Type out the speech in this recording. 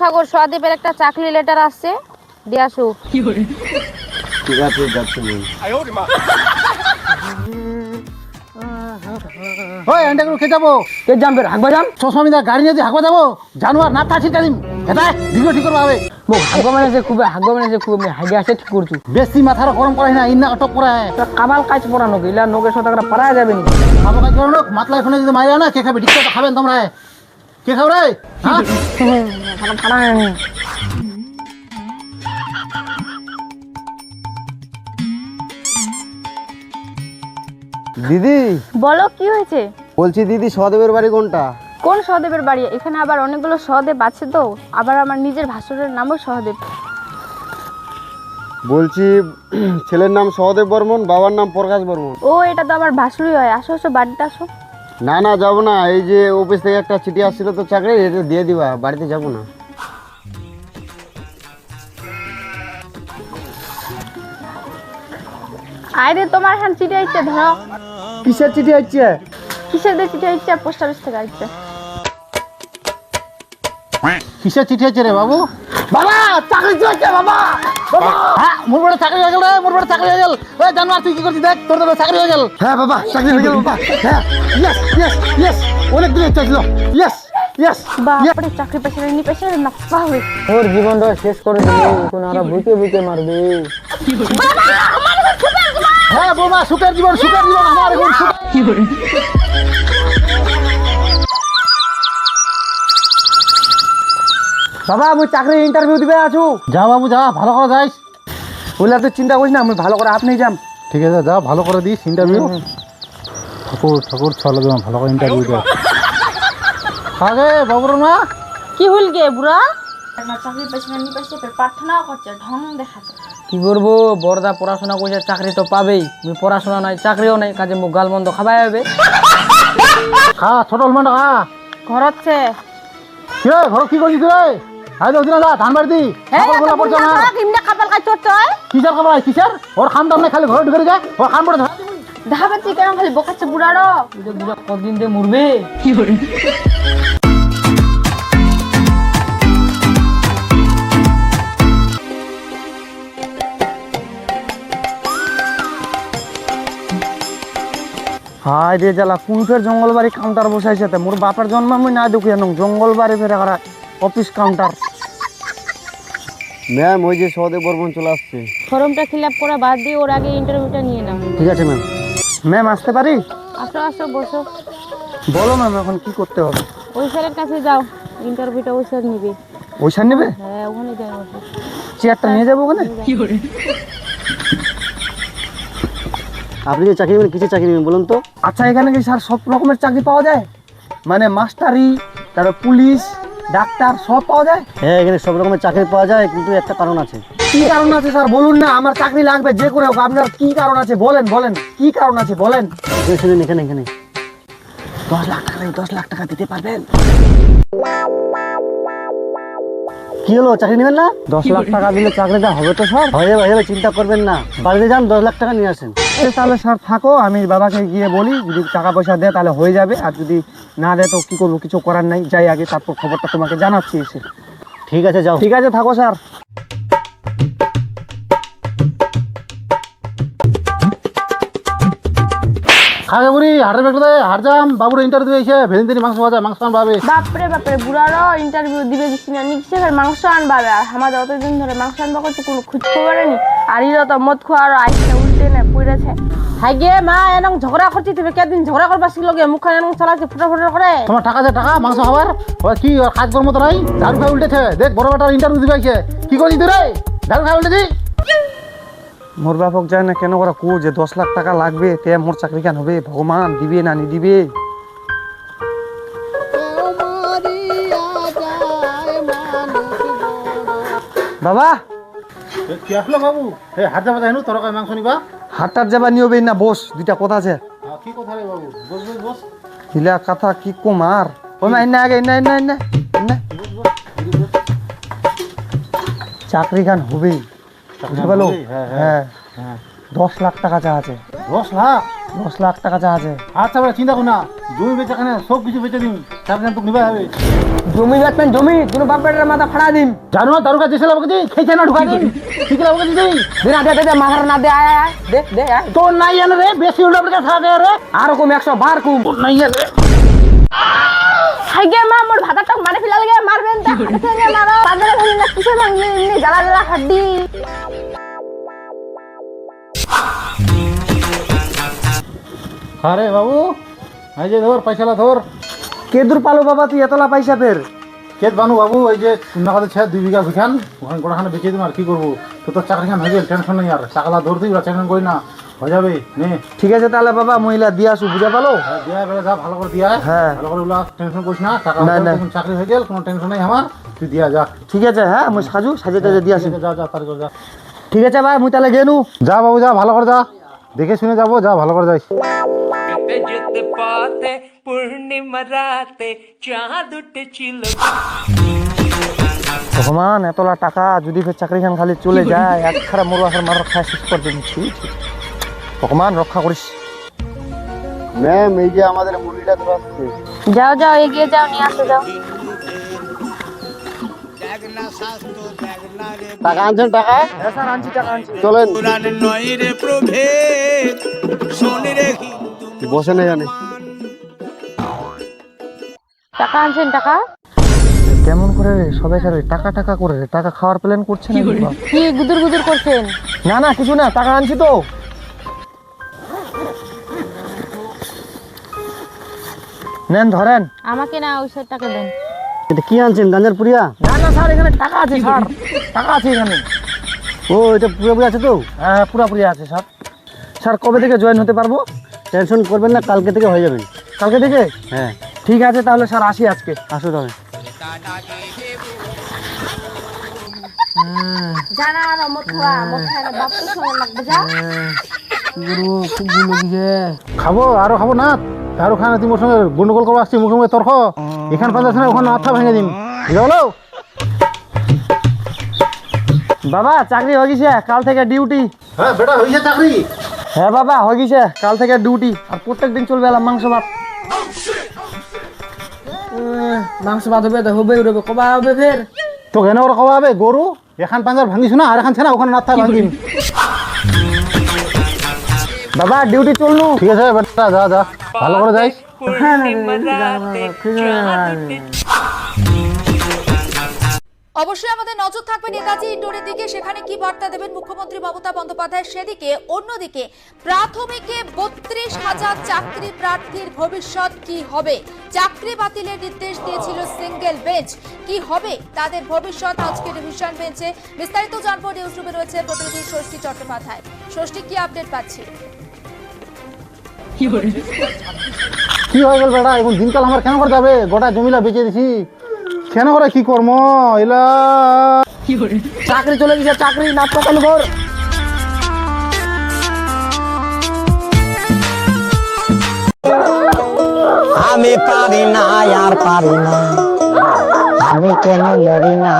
সাগর সদীপের একটা চাকরি লেটার আসছে দিয়ে আসো ঠিক আছে যাচ্ছি ওই এন্টা করে খেয়ে যাব। কে জানবে? হাগবা যাম চশমিদা গাড়ি নিয়ে হাঁকবা যাব? জানুয়ার না তাছি কাদিম এটা ভিডিও ঠিক করবা হবে। মো হাগবা মানে যে খুব মানে যে খুব আমি হাগে আছে ঠিক করছু। বেশি মাথার গরম করাই না ইন্না অটক করায়। তা কামাল কাজ পড়ানো ইলা নোকে শতকরা পারা যাবে নি খাব কাজ করো মাতলা এখানে যদি মারিয়া না কে খাবে? ঠিক খাবেন তোমরা। কে খাবে রে? হ্যাঁ? দিদি বলো কি হয়েছে? বলছি দিদি সদেবের বাড়ি কোনটা? কোন সহদেবের বাড়ি? এখানে আবার অনেকগুলো সহদেব আছে তো। আবার আমার নিজের ভাসুরের নামও সহদেব। বলছি ছেলের নাম সহদেব বর্মন বাবার নাম প্রকাশ বর্মন। ও এটা তো আমার ভাসুরই হয়। আসো আসো বাড়িতে আসো। না না যাব না। এই যে অফিস থেকে একটা চিঠি আসছিল তো চাকরি এটা দিয়ে দিবা বাড়িতে যাব না। আরে তোমার হ্যাঁ চিঠি আসছে ধরো। কিসের চিঠি আসছে কিসের দিয়ে চিঠি আসছে পোস্ট অফিস থেকে আসছে কিসের চিঠি আছে রে বাবু? বাবা চাকরি চলছে বাবা হ্যাঁ মোর বড় চাকরি হয়ে গেল রে মোর বড় চাকরি হয়ে গেল। ওই জানুয়ার তুই কি করছিস দেখ? তোর তো চাকরি হয়ে গেল। হ্যাঁ বাবা চাকরি হয়ে গেল বাবা। হ্যাঁ ইয়েস ইয়েস ইয়েস অনেক দিন ইয়েস ইয়েস বাপরে চাকরি পেছে নি ওর জীবনটা শেষ করে দিবি কোন আর বুকে বুকে মারবে। হ্যাঁ বৌমা সুখের জীবন সুখের জীবন আমার এখন বাবা আমি চাকরি ইন্টারভিউ দিবে আছু। যা বাবু যা ভালো করে যাইস। ওইলা তো চিন্তা করিস না আমি ভালো করে আপনি যাম। ঠিক আছে যা ভালো করে দিস ইন্টারভিউ ঠাকুর ঠাকুর চলো তোমার ভালো করে ইন্টারভিউ দে। আগে বাবুর মা। কি হল গে বুড়া? না চাকরি পেছে নি পেছে প্রার্থনা করছে ঢং দেখাতে কি করব বড়দা পড়াশোনা করছে চাকরি তো পাবেই। আমি পড়াশোনা নাই চাকরিও নাই কাজে মুখ গাল মন্দ খাবাই হবে। খা ছোট হলমান খা। ঘরছে কি রে ঘর কি করছিস তুই আই দশ দিন যা ধান বাড়ি দি। গোলা পড়ছে আমার কিমনে কাপাল কাজ চড়ছে কিসের খবর কিসের ওর খাম দাম খালি ঘরে ঢুকে যায় ওর খাম পড়ে ধরা দিবি। দেখাচ্ছে কেন খালি বোকাচ্ছে বুড়ারো বুড়া কতদিন দিয়ে মরবে হাই রে জ্বালা কোন ফের জঙ্গল বাড়ি কাউন্টার বসাইছে মোর বাপের জন্ম আমি না দেখি জঙ্গল বাড়ি ফের অফিস কাউন্টার ম্যাম ওই যে সহদেব বর্মন চলে আসছে। ফর্মটা ফিল আপ করা বাদ দিয়ে ওর আগে ইন্টারভিউটা নিয়ে নাও। ঠিক আছে ম্যাম ম্যাম আসতে পারি? আসো আসো বসো। বলো ম্যাম এখন কি করতে হবে? ওই স্যারের কাছে যাও। ইন্টারভিউটা ওই স্যার নিবে। স্যার নেবে? হ্যাঁ ওখানে যাই বসো। চেয়ারটা নিয়ে যাব ওখানে? কি করে আপনি যে চাকরি নেবেন কিসের চাকরি নেবেন বলুন তো? আচ্ছা এখানে কি স্যার সব রকমের চাকরি পাওয়া যায়? মানে মাস্টারি তারপর পুলিশ ডাক্তার সব পাওয়া যায়? হ্যাঁ এখানে সব রকমের চাকরি পাওয়া যায় কিন্তু একটা কারণ আছে। কি কারণ আছে স্যার? বলুন না আমার চাকরি লাগবে যে করে হোক আপনার কি কারণ আছে? বলেন বলেন কি কারণ আছে? বলেন। শুনুন এখানে এখানে। দশ লাখ টাকা দশ লাখ টাকা দিতে পারবেন? কি হলো? চাকরি নেবেন না? দশ লাখ টাকা দিলে চাকরিটা হবে তো স্যার। হয়ে যাবে হয়ে যাবে চিন্তা করবেন না। বাড়িতে যান দশ লাখ টাকা নিয়ে আসেন। তাহলে স্যার থাকো আমি বাবাকে গিয়ে বলি যদি টাকা পয়সা দেয় তাহলে হয়ে যাবে আর যদি না দেয় তো কি করব কিছু করার নাই যাই আগে তারপর খবরটা তোমাকে জানাচ্ছি এসে। ঠিক আছে যাও। ঠিক আছে থাকো স্যার। খাগে বুড়ি হাটের বেগটা যাম বাবুর ইন্টারভিউ দিয়েছে ভেদিন দিন মাংস পাওয়া যায় মাংস আন পাবে বাপরে বাপরে বুড়ারও ইন্টারভিউ দিবে দিচ্ছি না নিচ্ছে মাংস আনবাবে। আর আমাদের অতদিন ধরে মাংস আনবা করছে কোনো খুঁজ খবরে নি আর ইরা তো মদ খোয়া আর আইসে উল্টে না পড়েছে হাই গে মা এনং ঝগড়া করছি তুমি কেদিন ঝগড়া করবা শিখলো গে মুখখান এনং চালাচ্ছে ফুটা ফুটা করে। তোমার টাকা দে টাকা মাংস খাবার। ওরা কি ওর কাজ কর্ম তো নাই? ঝাড়ু খাই উল্টেছে। দেখ বড় বেটার ইন্টারভিউ দিবে। কি করছিস তুই রে? ঝাড়ু খাই উল্টেছি মোর বাপক যায় না কেন ওরা কো যে দশ লাখ টাকা লাগবে তে মোর চাকরি কেন হবে? ভগবান দিবে না নি দিবে বাবা কি আসলো বাবু? হে হাট যাবা যাই তরকারি মাংস নিবা? হাটটার যাবা নিয়বে না বস দুইটা কথা আছে। কি কথা রে বাবু? বস বস বস। হিলা কথা কি কুমার ইন্না আগে ইন্না ইন্না ইন্না চাকরি খান হবেই বুঝতে পারল? হ্যাঁ, হ্যাঁ। হ্যাঁ। দশ লাখ টাকা চা আছে। দশ লাখ? দশ লাখ টাকা চা আছে। আচ্ছা বেটা চিন্তা কর না। জমি বেচে এখানে সব কিছু বেচে দিন। চাকরি তো নিবে হবে। জমি বেচবেন জমি। দুটো বাপ বেটার মাথা ফাড়া দিন। জানো না দারুকা দেশে লাভ দিই খেয়েছে না ঢুকা দিন। ঠিক লাভ দিই দে না দে মাথার না দে আয় আয়, দে দে আয়। তোর নাই জানে রে বেশি উল্টা খাওয়া রে। আর কম একশো বার কম। নাই রে। হাই গে মা মোর ভাতাটা মারে মারবেন তা মারো পাগলে না কিসে এমনি জ্বালা জ্বালা হাড্ডি আরে বাবু এই যে ধর পয়সালা ধর কে দূর পালো বাবা তুই এতলা পয়সা ফের কেত বানু বাবু এই যে ছে দুই বিঘা ভিখান ওখানে গোড়াখানে বেঁচে দিন আর কি করব তো তোর চাকরি খান হয়ে গেল টেনশন নেই আর চাকলা ধরতেই টেনশন করি না। হয়ে যাবে নে? ঠিক আছে তাহলে বাবা মহিলা দিয়ে আসু বুঝা পালো? হ্যাঁ, দিয়া বেলা যা ভালো করে দিয়া। হ্যাঁ। ভালো করে ওগুলা টেনশন করিস না টাকা না, না। গেল, চাকরি হয়ে গেল কোনো টেনশন নেই আমার তুই দিয়া যা। ঠিক আছে হ্যাঁ আমি সাজু সাজে টাজে দিয়ে আসি যা যা তার করে যা। ঠিক আছে ভাই মুই তাহলে গেনু যা বাবু যা ভালো করে যা। দেখে শুনে যাব যা ভালো করে যাইস। যেতে পাতে পূর্ণিমা রাতে চাঁদ উঠেছিল ভগবান এতলা টাকা যদি ফের চাকরি খান খালি চলে যায় এক খারা মরু আসার মার খায় শেষ করে দিন ছি, ছি। ভগবান রক্ষা করিস। ম্যাম এই যে আমাদের মুরগিটা তো আসছে। যাও যাও এগিয়ে যাও নিয়ে আসো যাও। টাকা আনছেন টাকা? হ্যাঁ স্যার আনছি টাকা আনছি। চলেন। পুরাণ নয় রে প্রভেদ শোন রে হিন্দু বসে নেই জানি টাকা আনছেন টাকা? কেমন করে রে সবাই স্যার টাকা টাকা করে রে টাকা খাওয়ার প্ল্যান করছে না বাবা? কি গুদুর গুদুর করছেন? না না কিছু না টাকা আনছি তো। নেন ধরেন। আমাকে না ওই সাইড টাকা দেন। এটা কি আনছেন গাঞ্জার পুরিয়া না না স্যার এখানে টাকা আছে স্যার। টাকা আছে এখানে। ও এটা পুরোপুরি আছে তো? হ্যাঁ হ্যাঁ, পুরোপুরি আছে স্যার। স্যার কবে থেকে জয়েন হতে পারব? টেনশন করবেন না কালকে থেকে হয়ে যাবেন কালকে থেকে? হ্যাঁ। ঠিক আছে তাহলে স্যার আসি আজকে। আসো তাহলে। জানা আর মত খাওয়া মত খাই বাপ তো সময় লাগবে যা। গুরু খুব ভুল খাব আরও খাব না? কারও খানা তুমি ওর সঙ্গে গন্ডগোল করব আসছি মুখে মুখে তর্ক। এখান পাঁচ না ওখানে মাথা ভেঙে দিন। বুঝা গেলো বাবা চাকরি হয়ে গেছে কাল থেকে ডিউটি হ্যাঁ বেটা হয়েছে চাকরি? হ্যাঁ বাবা হয়ে গেছে কাল থেকে ডিউটি আর প্রত্যেক দিন চলবে এলাম মাংস ভাত। মাংস ভাত হবে হবে উড়বে কবা হবে ফের। তো কেন ওরা কবা হবে গরু এখান পাঞ্জার ভাঙিস না আর এখান ছেনা ওখানে নাথা ভাঙিন বাবা ডিউটি চলনু ঠিক আছে বেটা যা যা ভালো করে যাইস পূর্ণিমা রাতে চাঁদ উঠেছিল অবশ্যই আমাদের নজর থাকবে নেতাজি ইন্ডোরের দিকে। সেখানে কি বার্তা দেবেন মুখ্যমন্ত্রী মমতা বন্দ্যোপাধ্যায় সেদিকে অন্যদিকে প্রাথমিকে বত্রিশ হাজার চাকরি প্রার্থীর ভবিষ্যৎ কি হবে? চাকরি বাতিলের নির্দেশ দিয়েছিল সিঙ্গেল বেঞ্চ কি হবে? তাদের ভবিষ্যৎ আজকে ডিভিশন বেঞ্চে। বিস্তারিত জানব নিউজ রুমে রয়েছে প্রতিনিধি ষষ্ঠী চট্টোপাধ্যায়। ষষ্ঠী কি আপডেট পাচ্ছি? কি হয়ে গেল বেটা এখন দিনকাল আমার কেন করে যাবে গোটা জমিলা বেঁচে দিছি। কেন করে কি কর্ম? এলা চাকরি চলে গেছে, চাকরি না পকালু ঘর আমি পারি না, আর পারি না। আমি কেন লড়ি না?